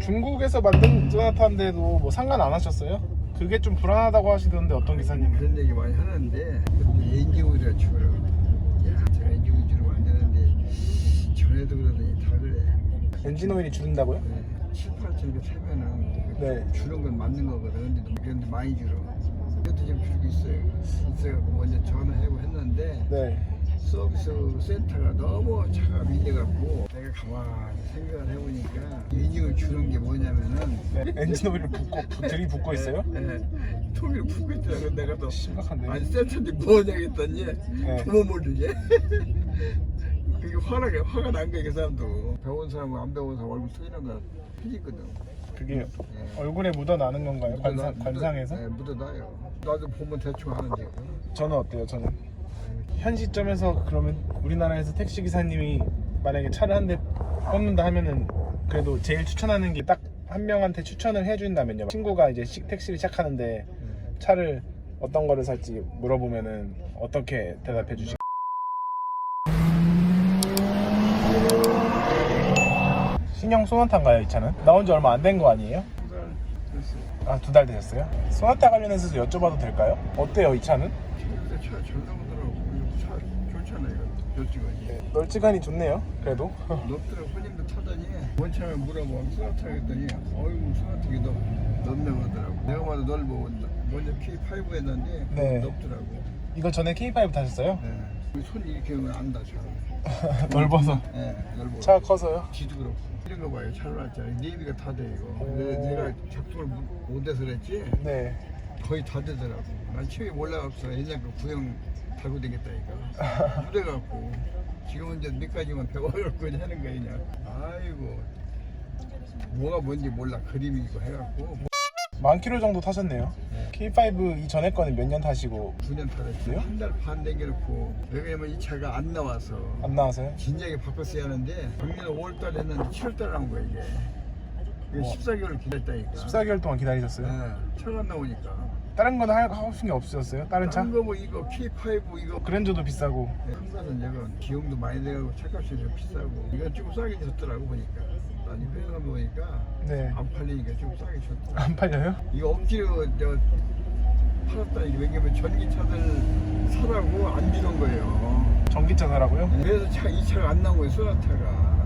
중국에서 만든 소나타인데도 뭐 상관 안 하셨어요? 그게 좀 불안하다고 하시던데 어떤 기사님은? 그런 얘기 많이 하는데 오일을 주라고 야 오일 주면 안 되는데 전에도 그러더니 다 그래 엔진 오일이 줄는다고요? 네. 7, 8천 개 사면은 네. 주는 건 맞는 거거든 근데 그런데 많이 줄어 이것도 지금 줄고 있어요 있어갖고 먼저 전화하고 했는데 네. 서비스 센터가 너무 차가 밀려갖고 내가 가만히 생각을 해보니까 엔진을 주는 게 뭐냐면은 네. 엔진 오일을 붓고 부- 들이붓고 있어요? 네. 통일을 붓고 있더라고 내가 또 심각한데요? 아니 센터인데 뭐냐 했더니 네. 부모 모르게 그게 화나게 화가 난 거야 그 사람도 배운 사람은 안 배운 사람 얼굴 터지는 거 피지거든 그게 네. 얼굴에 묻어나는 건가요? 관상, 관상에서? 네, 묻어나요 나도 보면 대충 하는데 저는 어때요? 저는 현 시점에서 그러면 우리나라에서 택시 기사님이 만약에 차를 한 대 뽑는다 하면은 그래도 제일 추천하는 게 딱 한 명한테 추천을 해준다면요. 친구가 이제 시- 택시를 시작하는데 차를 어떤 거를 살지 물어보면은 어떻게 대답해 주시? 신형 소나타인가요 이 차는? 나온 지 얼마 안 된 거 아니에요? 아두 달 되셨어요? 소나타 관련해서 여쭤봐도 될까요? 어때요 이 차는? 차차 좋잖아요 네, 널찍하니 좋네요. 그래도 넓더라고 손님들 타더니 원창을 물어보면 했더니 어이구 넓, 넓네 그러더라고 내가 봐도 넓어 먼저 K5 했는데 네. 넓더라고 이거 전에 K5 타셨어요? 네. 손 이렇게 하면 안다 차 넓어서 네, 넓어 차가 커서요. 지도 그렇고 이런 거 봐요 잘 나왔잖아요 네비가 다 돼 이거 오. 근데 내가 작동을 못- 못해서 그랬지 네. 거의 다 되더라고 난 처음에 몰라갖고 옛날 그 구형 달고 다녔다니까. 무대갖고. 지금은 이제 몇 가지만 배워갖고 하는 거야 그냥 아이고. 뭐가 뭔지 몰라. 그림이고 해갖고. 만 킬로 정도 타셨네요. 네. K5 이 전에 거는 몇 년 타시고? 9년 탈았지 그래요? 한 달반 남겨놓고. 왜냐면 이 차가 안 나와서. 안 나와서요? 진작에 바꿨어야 하는데 작년 5월달 했는데 7월달 나온 거야 이게. 이게 와. 14개월 기다렸다니까. 14개월 동안 기다리셨어요? 네, 차가 안 나오니까 다른 거는 할- 하고 싶은 게 없으셨어요? 다른 차? 딴거뭐 이거 K5 이거 그랜저도 비싸고 한 것은 이건 비용도 많이 들어가고 차값이 좀 비싸고 이건 좀 싸게 줬더라고 보니까 아니 회사 보니까 네. 안 팔리니까 좀 싸게 줬더라고 안 팔려요? 이거 억지로 저 팔았다 이게 왜냐면 전기차들 사라고 안 주는 거예요 전기차 사라고요? 그래서 차, 이 차가 안 나온 거예요 소나타가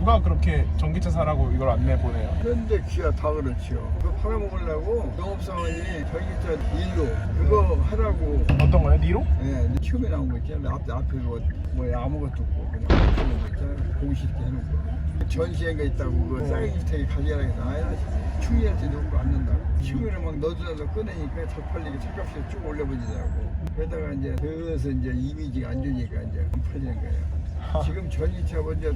누가 그렇게 전기차 사라고 이걸 안 내 보내요? 그런데 기아 다 그렇지요 그거 팔아먹으려고 영업사원이 전기차 일로 그거 하라고 어떤 거요? 니로? 예, 처음에 나온 거 있잖아요. 앞, 앞에 뭐, 뭐야, 아무것도 없고, 그냥 앞에 거 있잖아요. 공식 이렇게 해놓고. 전시회가 있다고, 그거 싸게 주택에 가져가라 해서, 아야, 충리한테 놓고 앉는다고. 충리를 막 넣어주면서 꺼내니까 더 팔리게 차값이 쭉 올려버리더라고. 그러다가 이제, 그래서 이제 이미지가 안 좋으니까 이제 안 팔리는 거예요. 지금 전기차 먼저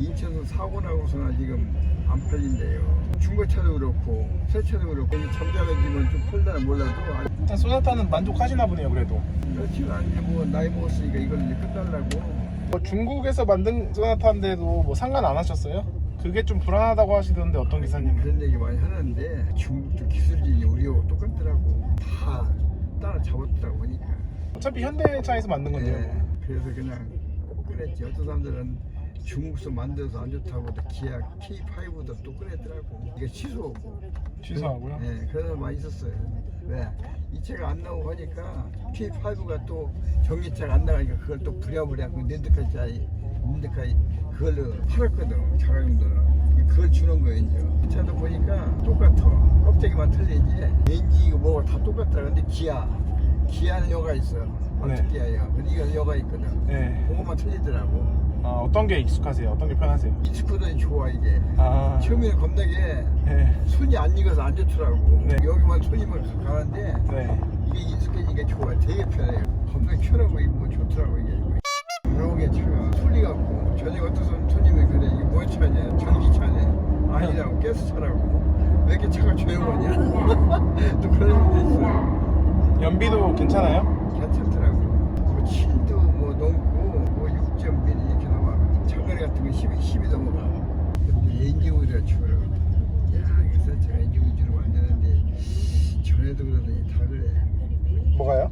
인천에서 사고 나고서나 지금 안 팔린대요. 중고차도 그렇고, 새 차도 그렇고, 잠잠해지면 좀 팔려나 몰라도, 아직 일단 소나타는 만족하시나 보네요 그래도 며칠 안 이제 뭐 나이 먹었으니까 이걸 이제 끝달라고 뭐 중국에서 만든 소나타인데도 뭐 상관 안 하셨어요? 그게 좀 불안하다고 하시던데 어떤 기사님은? 그런 얘기 많이 하는데 중국도 기술진이 우리하고 똑같더라고 다 따라 잡았더라고 보니까 어차피 현대차에서 만든 건데요 네, 뭐. 그래서 그냥 꺼냈지 어떤 사람들은 중국서 만들어서 안 좋다고 또 기아 K5도 또 꺼냈더라고. 이게 취소하고. 취소하고요? 네 그래서 많이 있었어요. 왜? 이 차가 안 나오고 하니까 K5가 또 전기차가 안 나가니까 그걸 또 부랴부랴 그 렌트카짜리 렌트카이 그걸로 팔았거든 자가용도는 그걸 주는 거예요 이제. 이 차도 보니까 똑같아. 껍데기만 틀리지. 엔진이고 뭐가 다 똑같다. 근데 기아 기아는 여가 있어 네. 어떻게해야 근데 이거 여가 있거든. 네. 그것만 틀리더라고 아, 어떤 게 익숙하세요? 어떤 게 편하세요? 익스코더니 좋아 이게. 아, 처음에는 겁나게 네. 손이 안 익어서 안 좋더라고. 네. 여기만 손이만 가는데 네. 이게 익숙해지니까 좋아. 되게 편해요. 겁나게 편하고 이거 뭐 좋더라고 이게. 여기 차가 소리 같고. 저녁 어떤 손- 손님이 그래 이게 뭔 차냐? 전기차네 아니라고 가스차라고. 왜 이렇게 차가 조용하냐? 또 그런 분도 있어. 연비도 괜찮아요? 괜찮더라고. 뭐 7도 뭐 넘고 뭐 6.1 이렇게 넘어 장거리 같은 거 10이 10이 넘어가 근데 엔진 오일을 주라 야 이거 세차가 엔진 오일 주면 안 되는데 전에도 그러더니 다 그래 뭐가요?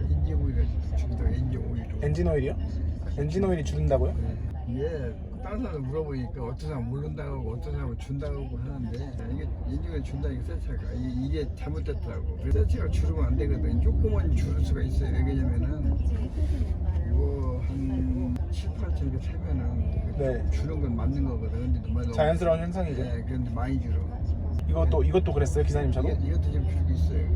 엔진 오일을 준다 엔진 오일로 엔진 오일이요? 엔진 오일이 줄는다고요? 네. 이게 다른 사람 물어보니까 어떤 사람 모른다고 하고 어떤 사람은 준다고 하는데 이게 인중에 준다니까 세차가 이게, 이게 그래서 세차가 줄으면 안 되거든 조금은 줄을 수가 있어요 왜냐면은 이거 한 7, 8천 이렇게 세면은 네. 주는 건 맞는 거거든 근데 너무 자연스러운 현상이죠. 네, 그런데 많이 줄어 이것도 이것도 그랬어요 기사님처럼? 이게, 이것도 지금 줄고 있어요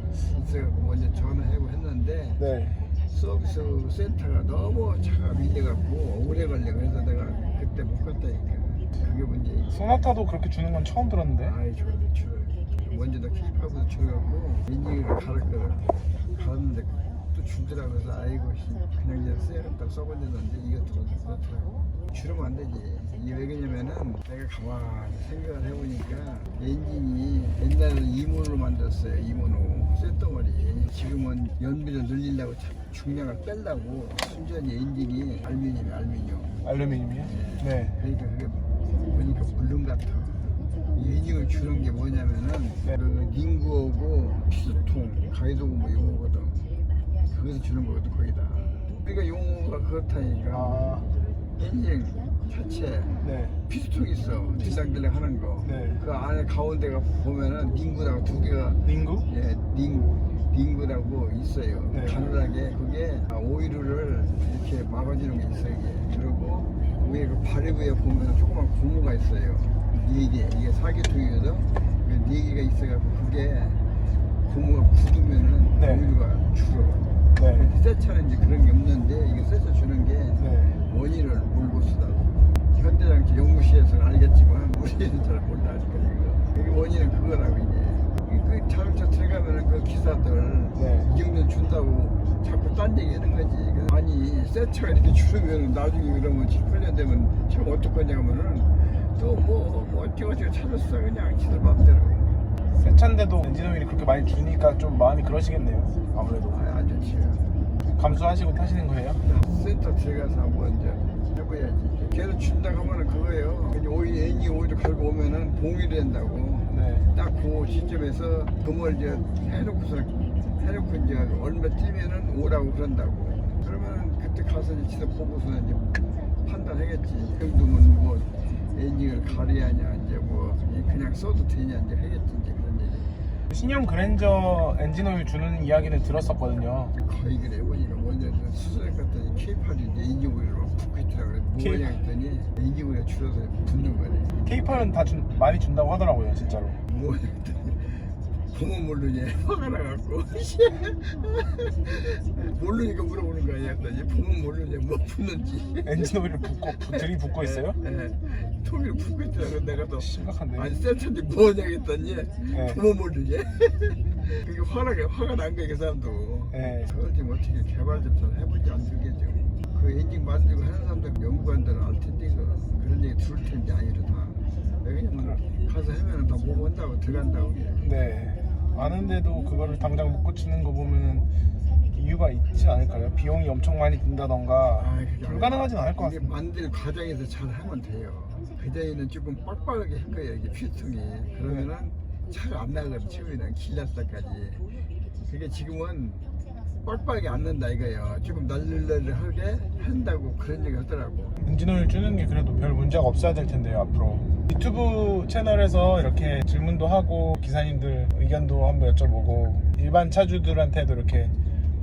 있어갖고 먼저 전화하고 했는데 네. 서비스 센터가 너무 차가 밀려갖고 오래 걸려 그래서 내가 그때 못 갔다니까 그게 문제지 소나타도 그렇게 주는 건 처음 들었는데. 아이 저를 줄어 먼저 나 케이팝으로 줄여갖고 인지를 갈았거든 또 줄더라고 그래서 아이고 씨, 그냥 이제 써야겠다 써본다는데 이것도 그렇더라고 줄으면 안 되지 이게 왜 그러냐면은 내가 가만히 생각을 해보니까 엔진이 옛날에는 이문으로 만들었어요 이문으로 쇳덩어리 지금은 연비를 늘리려고 중량을 빼려고 순전히 엔진이 알루미늄이 알루미늄 알루미늄이요? 네. 그러니까 그게 보니까 물론 같아. 이 엔진을 주는 게 뭐냐면은 네. 그 닝구하고 피스통, 가이드고 뭐 이거거든. 그것을 주는 거거든 거의 다. 그러니까 용어가 그렇다니까. 아, 엔진 자체 네. 피스통 있어. 들락들락 하는 거. 네. 그 안에 가운데가 보면은 닝구라고 두 개가 링구? 예, 닝, 닝구라고 있어요. 네. 가늘하게 그게 오일을 이렇게 막아주는 게 있어요. 이게. 그리고 위에 그 바리브에 보면 조그만 고무가 있어요. 네 개, 이게 사계통이거든. 네 개가 있어갖고 그게 고무가 굳으면은 네. 오일가 줄어. 네. 새 차는 이제 그런 게 없는데 이게 새차 주는 게 네. 원인을 몰고 쓰다고. 현대장치 연구실에서는 알겠지만 우리는 잘 몰라 아직까지 이거. 이게 원인은 그거라고 이제. 그 자동차 들어가면은 그 기사들 네. 이 정도 준다고 자꾸 딴 얘기 하는 거지. 그 아니 새 차가 이렇게 줄으면 나중에 그러면 7, 8년 되면 참 어떡하냐면은 또뭐 뭐 어쩌고저쩌고 찾았어 그냥 지들 맘대로. 새 차인데도 엔진 오일이 그렇게 많이 주니까 좀 마음이 그러시겠네요. 아무래도 아, 안 좋지. 감수하시고 타시는 거예요? 센터 들어가서 한번 이제 해봐야지. 걔를 준다 하면은 그거예요. 오일 엔진 오일을 갈고 오면은 봉이 된다고. 네. 딱 그 시점에서 금을 이제 해놓고서 해놓고 이제 얼마 뛰면은 오라고 그런다고. 그러면은 그때 가서 이제 지도 보고서 이제 판단하겠지. 이 정도면 뭐 엔진을 가려하냐 이제 뭐 그냥 써도 되냐 이제 하겠지. 신형 그랜저 엔진 오일 주는 이야기는 들었었거든요. 거의 그래 수술을 갔더니 K8이 이제 인중 오일로 붓고 있더라고요. K- 뭐냐 했더니 인중 오일 줄어서 붓는 거네. K8은 다 준- 많이 준다고 하더라고요, 진짜로. 뭐냐 했더니 보면 모르냐 화가 나갖고 모르니까 물어보는 거 아니야 했더니 보면 모르냐 뭐 붓는지 엔진 오일을 붓고 부- 들이붓고 있어요? 예, 예. 통일을 붓고 있더라고 내가 또 심각한데. 아니 세차인데 뭐냐 했더니 네. 보면 모르냐 그게 화나게 화가 난 거야 그 사람도 네. 그걸 좀 어떻게 개발 좀잘 해보지 않겠죠 그 엔진 만들고 하는 사람들 연구관들은 알 텐데 그 그런 얘기 들을 텐데 아니르다 왜냐면 가서 하면은 다 보고 온다고 들어간다고 그래. 네. 아는데도 그거를 당장 못 고치는 거 보면은 이유가 있지 않을까요? 비용이 엄청 많이 든다던가 아, 그게 불가능하진 않을 것 이게 같습니다. 만들 과정에서 잘 하면 돼요. 그 전에는 조금 빡빡하게 할 거예요. 이게 피통이 그러면은 차가 안. 처음에는 길날 때까지. 그게 지금은 빡빡하게 안 난다 이거예요. 조금 날릴날하게 한다고 그런 얘기 하더라고. 엔진 오일 주는 게 그래도 별 문제가 없어야 될 텐데요, 앞으로. 유튜브 채널에서 이렇게 질문도 하고 기사님들 의견도 한번 여쭤보고 일반 차주들한테도 이렇게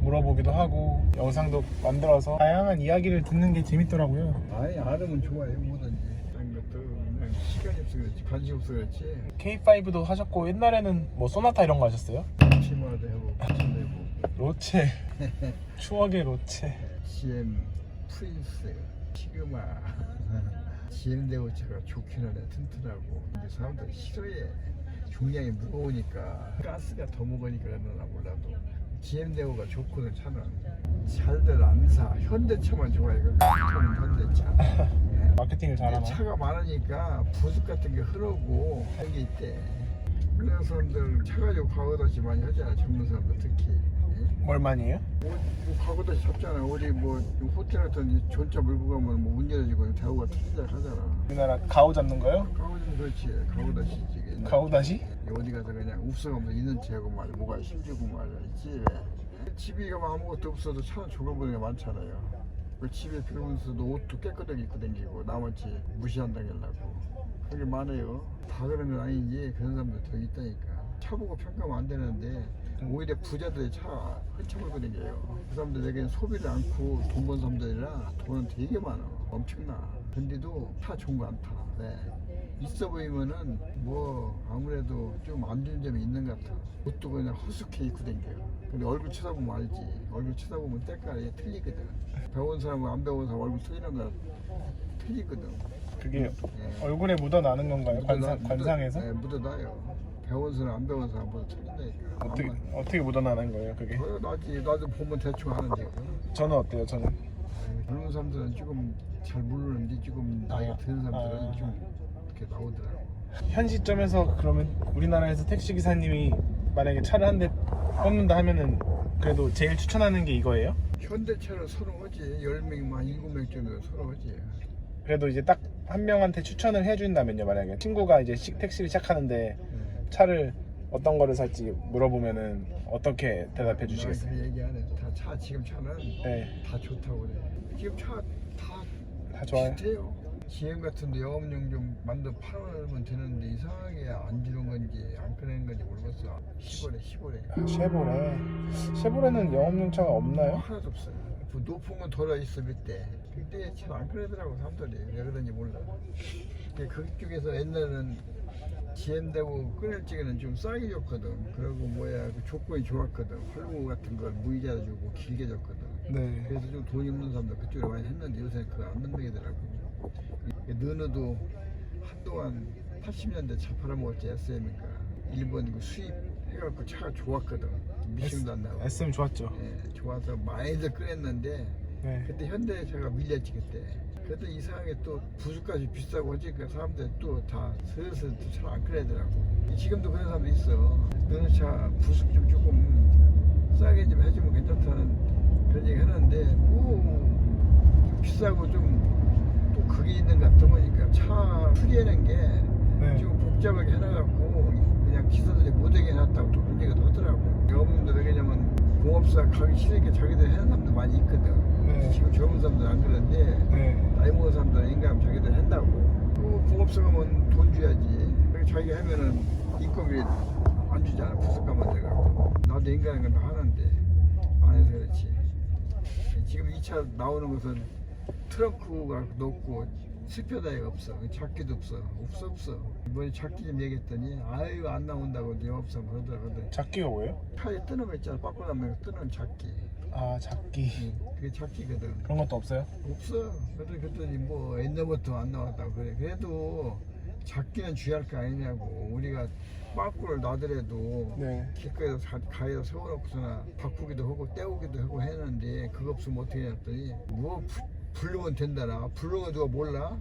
물어보기도 하고 영상도 만들어서 다양한 이야기를 듣는 게 재밌더라고요. 아니 알으면 좋아요 뭐든지. 다른 것도 그냥 시간이 없어 그렇지 관심 없어 그렇지. K5도 하셨고 옛날에는 뭐 소나타 이런 거 하셨어요? 치마도 해보고 파츠도 해보고. 로체. 추억의 로체. GM 프린스 시그마. GM 대우차가 좋긴 하네. 튼튼하고. 근데 사람들이 싫어해 중량이 무거우니까 가스가 더 무거우니까 그러나 몰라도 GM 대우가 좋거든 차는 잘들 안사 현대차만 좋아해. 그 현대차. 예. 마케팅을 잘하나? 차가 많으니까 부습 같은 게 흐르고 할게 있대. 그런 사람들 차 가지고 과거다시 많이 하잖아? 젊은 사람들 특히 예. 뭘 많이 해요? 뭐, 뭐 과거다시 잡잖아. 어디 뭐 호텔 같은 데 전차 몰고 가면 뭐문 열어주고 대우가 터지자 하잖아. 우리나라 가오 잡는 거요? 가오는 그렇지. 가오다시지. 가오다시? 어디 가서 그냥 웁서가면서 있는 채하고 말 뭐가 힘주고 말이지. 집이 가면 아무것도 없어도 차는 죽어버리는 게 많잖아요. 그 집에 들어오면서도 옷도 깨끗하게 입고 다니고 나머지 무시한다길라고 그게 많아요 다 그런 건 아니지 그런 사람들 더 있다니까 차 보고 평가하면 안 되는데 오히려 부자들이 차 훔쳐물고 다녀요 그 사람들에게는 소비를 않고 돈 번 사람들이라 돈은 되게 많아 엄청나 근데도 차 좋은 거 안 타. 왜? 있어 보이면은 뭐 아무래도 좀 안 좋은 점이 있는 것 같아. 옷도 그냥 허스케 입고 댕겨요. 근데 얼굴 쳐다보면 알지. 얼굴 쳐다보면 때깔이 틀리거든. 배운 사람은 안 배운 사람 얼굴 틀리는 거 틀리거든. 그게 예. 얼굴에 묻어나는 건가요? 관상, 묻어나- 관상에서? 묻어, 네, 묻어나요. 배운 사람 안 배운 사람보다 틀린다니까. 어떻게 아마- 어떻게 묻어나는 거예요? 그게? 그래, 나지. 나도 보면 대충 하는데. 저는 어때요? 저는 젊은 사람들은 조금 잘 모르는데 조금 나이가 아, 드는 사람들은 아. 좀 이렇게 나오더라고. 현 시점에서 그러면 우리나라에서 택시 기사님이 만약에 차를 한 대 뽑는다 하면은 그래도 제일 추천하는 게 이거예요? 현대차는 선호하지 10명만 7명 정도 선호하지 그래도 이제 딱 한 명한테 추천을 해준다면요 만약에 친구가 이제 시- 택시를 시작하는데 차를 어떤 거를 살지 물어보면은 어떻게 대답해 주시겠어요? 그 얘기 안 해. 다차 지금 차는 네, 다 좋다고 그래. 지금 차다 다 좋아요. 비슷해요. GM 같은데 영업용 좀 만들어 팔아면 되는데 이상하게 안 주는 건지 안 꺼내는 건지 모르겠어. 시골에 시골에. 쉐보레, 쉐보레는 영업용 차가 없나요? 하나도 없어요. 그 높은 건 돌아 있어 밑에 근데 잘안 꺼내더라고 사람들이. 왜 그런지 몰라. 근데 그쪽에서 옛날에는 GM 대고 끊을 적에는 좀 싸게 줬거든. 그리고 뭐야 그 조건이 좋았거든. 활구 같은 걸 무이자 주고 길게 줬거든. 네. 그래서 좀 돈이 없는 사람들 그쪽으로 많이 했는데 요새는 그거 안 넘기더라고. 너너도 한동안 80년대 차 팔아먹었지 SM이니까. 일본 그 수입 해갖고 차가 좋았거든. 미싱도 안 나고. SM 좋았죠. 예, 좋아서 많이들 꺼냈는데 네. 그때 현대차가 밀렸지 그때 그때 이상하게 또 부수까지 비싸고 하니까 사람들이 또다 슬슬 또잘안 꺼내더라고. 지금도 그런 사람도 있어. 너네 차 부수 좀 조금 싸게 좀 해주면 괜찮다는 그런 얘기 하는데 뭐좀 비싸고 좀 또 그게 있는 것 같아 보니까 차 수리하는 게 네. 지금 복잡하게 해놔갖고 그냥 기사들이 못하게 해놨다고 또 그런 얘기도 하더라고. 영업님들 왜냐면 공업사 가기 싫으니까 자기들 해는 사람들 많이 있거든 네. 지금 젊은 사람들 안 그러는데 네. 나이 먹은 사람들은 인감 자기들 한다고. 그 공업사 가면 돈 줘야지. 그리고 자기가 하면은 인건비 안 주잖아. 부속가만 돼가고. 나도 인간인 건다 하는데. 안 해서 그렇지. 지금 이 차 나오는 것은 트렁크가 높고 스페다이가 없어. 작기도 없어. 없어 없어. 이번에 작기 좀 얘기했더니 아유 안 나온다고 네 없어 그러더라거든 작기가 뭐예요? 차에 뜨는 거 있잖아. 빠꾸 나면 뜨는 작기 아 작기. 응, 그게 작기거든 그런 것도 없어요? 없어. 그랬더니 그랬더니 뭐 옛날부터 안 나왔다고 그래. 그래도 작기는 주의할 거 아니냐고. 우리가 빠꾸를 놔더라도 네. 길가에서 가- 가에다 세워놓고서나 바꾸기도 하고 떼우기도 하고 했는데 그거 없으면 어떻게 했더니 뭐 부- 부르면 된다나? 부르면 누가 몰라?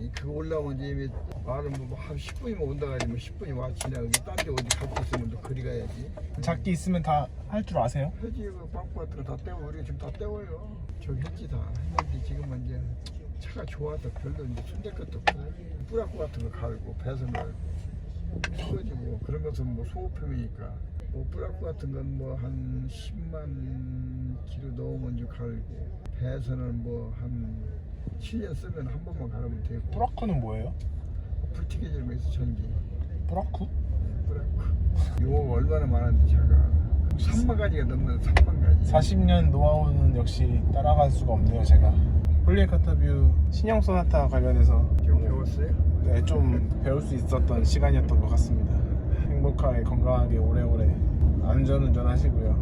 이 그거 올라오면 이미 말은 뭐한 10분이면 온다 가지 뭐 10분이 와 지나가기 딴데 어디 갈거 있으면 또 그리 가야지. 작기 있으면 다 할 줄 아세요? 해지 그 빵꾸 같은 거 다 떼워 우리가 지금 다 떼워요. 저기 했지 다. 했는데 지금은 이제 차가 좋아서 별로 이제 손댈 것도 없고 뿌락구 같은 거 갈고 배선 갈고 그거지고 그런 것은 뭐 소모품이니까 뭐 뿌락구 같은 건 뭐 한 10만 키로 넣으면 좀 갈고 배선은 뭐한 7년 쓰면 한 번만 갈으면 되고. 뿌라쿠는 뭐예요? 불튀겨지는 거 있어 전기. 뿌라쿠? 뿌락구 용어가 얼마나 많은데 차가. 3만 가지가 넘는 3만 가지. 40년 노하우는 역시 따라갈 수가 없네요 제가. 폴리에카타뷰 신형 소나타 관련해서 좀 배웠어요? 네, 좀 배울 수 있었던 시간이었던 것 같습니다 행복하게 건강하게 오래오래 안전운전 하시고요